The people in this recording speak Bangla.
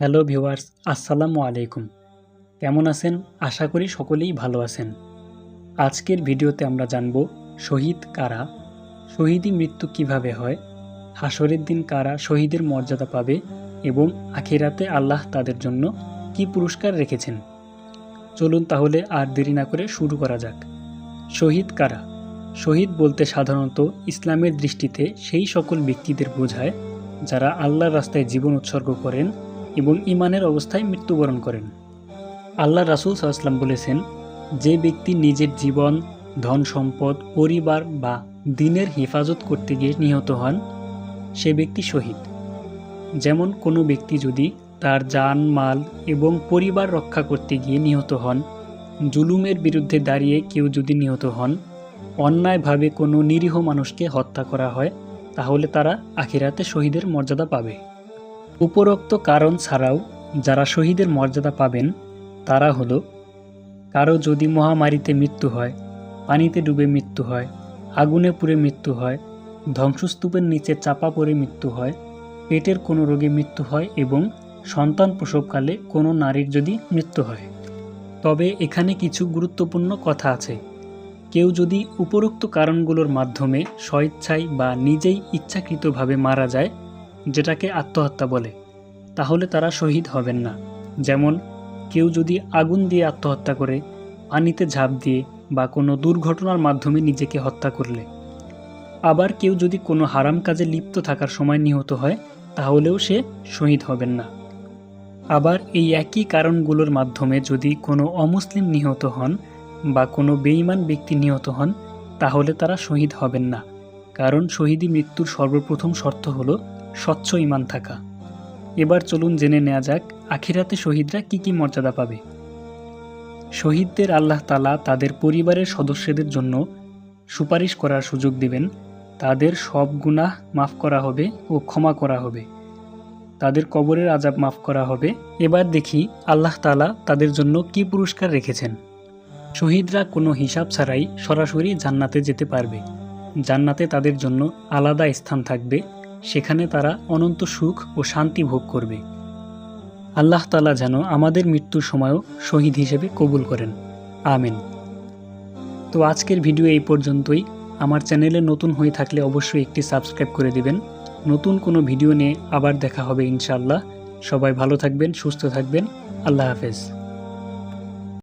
হ্যালো ভিউয়ার্স, আসসালামু আলাইকুম। কেমন আছেন? আশা করি সকলেই ভালো আছেন। আজকের ভিডিওতে আমরা জানব শহীদ কারা, শহীদি মৃত্যু কীভাবে হয় হাসরের দিন কারা শহীদের মর্যাদা পাবে এবং আখিরাতে আল্লাহ তাদের জন্য কি পুরস্কার রেখেছেন। চলুন তাহলে আর দেরি না করে শুরু করা যাক। শহীদ কারা? শহীদ বলতে সাধারণত ইসলামের দৃষ্টিতে সেই সকল ব্যক্তিদের বোঝায় যারা আল্লাহর রাস্তায় জীবন উৎসর্গ করেন এবং ইমানের অবস্থায় মৃত্যুবরণ করেন। আল্লাহ রাসুল সাল্লাম বলেছেন, যে ব্যক্তি নিজের জীবন, ধন, সম্পদ, পরিবার বা দিনের হেফাজত করতে গিয়ে নিহত হন, সে ব্যক্তি শহীদ। যেমন কোনো ব্যক্তি যদি তার জান, মাল এবং পরিবার রক্ষা করতে গিয়ে নিহত হন, জুলুমের বিরুদ্ধে দাঁড়িয়ে কেউ যদি নিহত হন, অন্যায়ভাবে কোনো নিরীহ মানুষকে হত্যা করা হয়, তাহলে তারা আখিরাতে শহীদের মর্যাদা পাবে। উপরোক্ত কারণ ছাড়াও যারা শহীদের মর্যাদা পাবেন, তারা হলো, কারও যদি মহামারীতে মৃত্যু হয়, পানিতে ডুবে মৃত্যু হয়, আগুনে পুড়ে মৃত্যু হয়, ধ্বংসস্তূপের নিচে চাপা পড়ে মৃত্যু হয়, পেটের কোনো রোগে মৃত্যু হয় এবং সন্তান প্রসবকালে কোনো নারীর যদি মৃত্যু হয়। তবে এখানে কিছু গুরুত্বপূর্ণ কথা আছে। কেউ যদি উপরোক্ত কারণগুলোর মাধ্যমে স্বইচ্ছায় বা নিজেই ইচ্ছাকৃতভাবে মারা যায় যেটাকে আত্মহত্যা বলে, তাহলে তারা শহীদ হবেন না। যেমন, কেউ যদি আগুন দিয়ে আত্মহত্যা করে, পানিতে ঝাঁপ দিয়ে বা কোনো দুর্ঘটনার মাধ্যমে নিজেকে হত্যা করলে। আবার কেউ যদি কোনো হারাম কাজে লিপ্ত থাকার সময় নিহত হয়, তাহলেও সে শহীদ হবেন না। আবার এই একই কারণগুলোর মাধ্যমে যদি কোনো অমুসলিম নিহত হন বা কোনো বেঈমান ব্যক্তি নিহত হন, তাহলে তারা শহীদ হবেন না। কারণ শহীদি মৃত্যুর সর্বপ্রথম শর্ত হলো স্বচ্ছ ইমান থাকা। এবার চলুন জেনে নেওয়া যাক, আখিরাতে শহীদরা কি কি মর্যাদা পাবে। শহীদদের আল্লাহ তালা তাদের পরিবারের সদস্যদের জন্য সুপারিশ করার সুযোগ দিবেন। তাদের সব গুনাহ মাফ করা হবে ও ক্ষমা করা হবে। তাদের কবরের আজাব মাফ করা হবে। এবার দেখি আল্লাহ তালা তাদের জন্য কি পুরস্কার রেখেছেন। শহীদরা কোনো হিসাব ছাড়াই সরাসরি জান্নাতে যেতে পারবে। জান্নাতে তাদের জন্য আলাদা স্থান থাকবে। সেখানে তারা অনন্ত সুখ ও শান্তি ভোগ করবে। আল্লাহ তালা যেন আমাদের মৃত্যুর সময়ও শহীদ হিসেবে কবুল করেন। আমিন। তো আজকের ভিডিও এই পর্যন্তই। আমার চ্যানেলে নতুন হয়ে থাকলে অবশ্যই একটি সাবস্ক্রাইব করে দিবেন। নতুন কোনো ভিডিও নিয়ে আবার দেখা হবে ইনশাল্লাহ সবাই ভালো থাকবেন, সুস্থ থাকবেন। আল্লাহ হাফেজ।